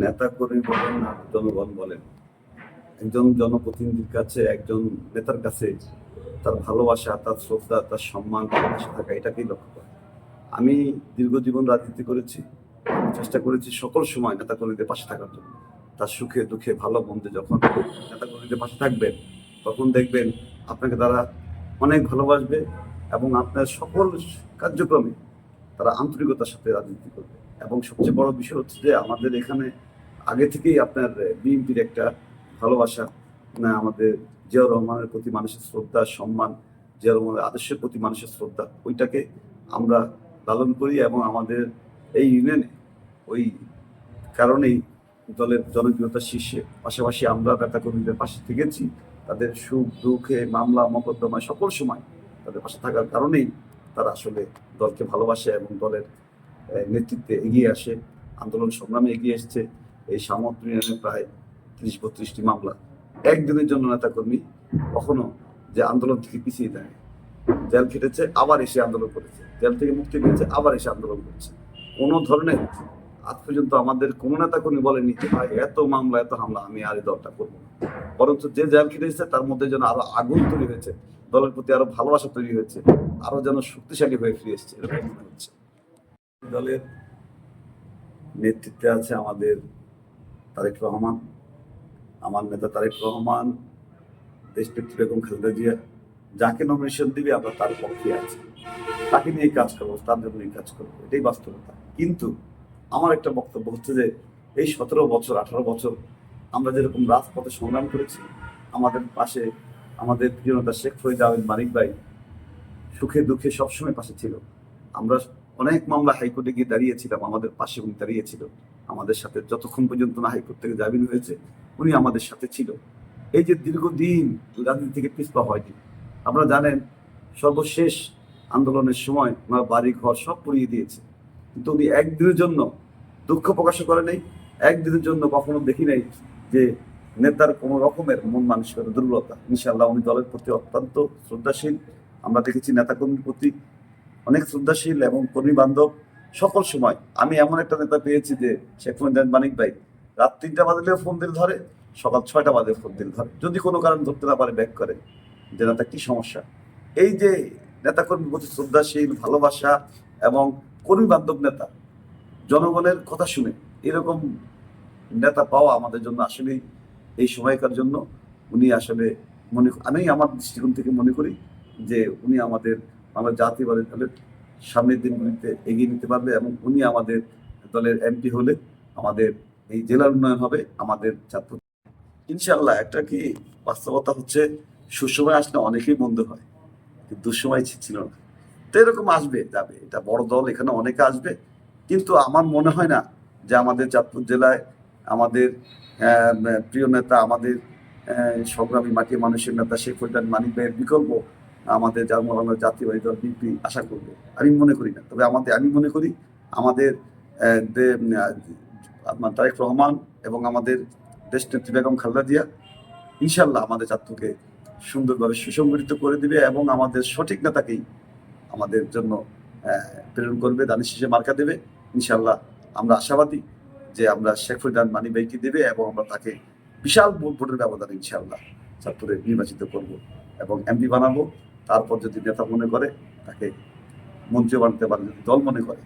নেতা কর্মী বলেন আর জনগণ বলেন, একজন জনপ্রতিনিধির কাছে, একজন নেতার কাছে তার ভালোবাসা, তার শ্রদ্ধা, তার সম্মান থাকা এটাকেই লক্ষ্য করে। আমি দীর্ঘ জীবন রাজনীতি করেছি, চেষ্টা করেছি সকল সময় নেতা কর্মীদের পাশে থাকার জন্য। তার সুখে, দুঃখে, ভালো, মন্দে যখন নেতা কর্মীদের পাশে থাকবেন, তখন দেখবেন আপনাকে তারা অনেক ভালোবাসবে এবং আপনার সকল কার্যক্রমে তারা আন্তরিকতার সাথে রাজনীতি করবে। এবং সবচেয়ে বড় বিষয় হচ্ছে যে আমাদের এখানে আগে থেকেই আপনার বিএনপির একটা ভালোবাসা, না, আমাদের জিয়াউর রহমানের প্রতি মানুষের শ্রদ্ধা, সম্মান, জিয়াউর রহমানের আদর্শের প্রতি মানুষের শ্রদ্ধা, ওইটাকে আমরা লালন করি এবং আমাদের এই ইউনিয়নে ওই কারণেই দলের জনপ্রিয়তার শীর্ষে, পাশাপাশি আমরা নেতা কর্মীদের পাশে থেকেছি, তাদের সুখ, দুঃখে, মামলা, মকদ্দমায় সকল সময় তাদের পাশে থাকার কারণেই তারা আসলে দলকে ভালোবাসে এবং দলের নেতৃত্বে এগিয়ে আসে। আন্দোলন সংগ্রামে এগিয়ে এসছে। এই সামগ্রী ইউনিয়নে প্রায় ত্রিশ, বত্রিশটি মামলা। একদিনের জন্য নেতাকর্মী কখনো যে আন্দোলন থেকে পিছিয়ে দেয় জেল খেটেছে, আবার এসে আন্দোলন করেছে। জেল থেকে মুক্তি পেয়েছে, আবার এসে আন্দোলন করছে। কোনো ধরনের আজ পর্যন্ত আমাদের কোনো নেতা কর্মী বলেনি যে, ভাই, এত মামলা, এত হামলা, আমি আর এই দলটা করব না। বরঞ্চ যে জেল খেটেছে তার মধ্যে যেন আরও আগুন তৈরি হয়েছে। দলের প্রতি আরও ভালোবাসা তৈরি হয়েছে। আরও যেন শক্তিশালী হয়ে ফিরে এসছে, এরকম মনে হচ্ছে। দলের নেতৃত্বে আছে আমাদের তারেক রহমান, আমার নেতা তারেক রহমান, দেশনেত্রী বেগম খালেদা জিয়া। যাকে নমিনেশন দিবে আমরা তার পক্ষে আছি। তাকে নিয়ে কাজ করব, তার জন্য কাজ করব, এটাই বাস্তবতা। কিন্তু আমার একটা বক্তব্য হচ্ছে যে, এই সতেরো বছর, আঠারো বছর আমরা যেরকম রাজপথে সংগ্রাম করেছি, আমাদের পাশে আমাদের প্রিয় নেতা শেখ ফরিদ আহমেদ মানিক ভাই সুখে দুঃখে সবসময় পাশে ছিল। আমরা অনেক মামলা হাইকোর্টে গিয়ে দাঁড়িয়েছিলাম, আমাদের পাশে উনি দাঁড়িয়েছিল। আমাদের সাথে যতক্ষণ পর্যন্ত না হাইকোর্ট থেকে জামিন হয়েছে, উনি আমাদের সাথে ছিল। এই যে দীর্ঘদিন রাজনীতি থেকে পিছপা হয়নি, আপনারা জানেন, সর্বশেষ আন্দোলনের সময় ওনার বাড়ি ঘর সব পুড়িয়ে দিয়েছে। কিন্তু উনি একদিনের জন্য দুঃখ প্রকাশ করে নেই, একদিনের জন্য কখনো দেখি নাই যে নেতার কোনো রকমের মন মানসিকতা, দুর্বলতা। ইনশাল্লাহ উনি দলের প্রতি অত্যন্ত শ্রদ্ধাশীল। আমরা দেখেছি নেতাকর্মীর প্রতি অনেক শ্রদ্ধাশীল এবং কর্মী বান্ধব সকল সময়। আমি এমন একটা নেতা পেয়েছি যে শেখ ফরিদ মানিক ভাই। রাত তিনটা বাজলেও ফোন দিল ধরে, সকাল ছয়টা বাজে ফোন দিল ধরে। যদি কোনো কারণ ধরতে না পারে, ব্যাক করে। যে নেতা কি সমস্যা? এই যে নেতাকর্মীর প্রতি শ্রদ্ধাশীল, ভালোবাসা এবং কর্মী বান্ধব নেতা, জনগণের কথা শুনে এরকম নেতা পাওয়া আমাদের জন্য আসলেই এই সময়কার জন্য উনি আসলে মনে, আমি আমার দৃষ্টিকোণ থেকে মনে করি যে উনি আমাদের আমরা জাতীয়বাদী দলের সামনের দিনগুলিতে এগিয়ে নিতে পারবে এবং উনি আমাদের দলের এমপি হলে আমাদের এই জেলার উন্নয়ন হবে, আমাদের ছাত্র ইনশাল্লাহ একটা কি বাস্তবতা হচ্ছে, সুসময় আসলে অনেকেই মন্দ হয়, কিন্তু দুঃসময় ছিল না। তো এরকম আসবে, যাবে। এটা বড় দল, এখানে অনেকে আসবে। কিন্তু আমার মনে হয় না যে আমাদের চাঁদপুর জেলায় আমাদের প্রিয় নেতা, আমাদের সংগ্রামী মাটির মানুষের নেতা শেখ ফরিদান মানিক ভাইয়ের বিকল্প আমাদের জাতীয় জাতীয়বাদী দল বিপি আশা করবে। আমি মনে করি না। তবে আমাদের, আমি মনে করি আমাদের আপনার তারেক রহমান এবং আমাদের দেশ নেত্রী বেগম খালেদা জিয়া ইনশাল্লাহ আমাদের ছাত্রকে সুন্দরভাবে সুসংগঠিত করে দিবে এবং আমাদের সঠিক নেতাকেই আমাদের জন্য প্রেরণ করবে দানি শেষে মার্কা দেবে। ইনশাল্লাহ আমরা আশাবাদী যে আমরা শেখ ফরিদান মানি ভাইকে দেবে এবং আমরা তাকে বিশাল ভোট- ভোটের ব্যবধান ইনশাল্লাহ ছাত্রদের নির্বাচিত করব এবং এমপি বানাবো। তারপর যদি নেতা মনে করে তাকে মন্ত্রী বানাতে পারে যদি দল মনে করে।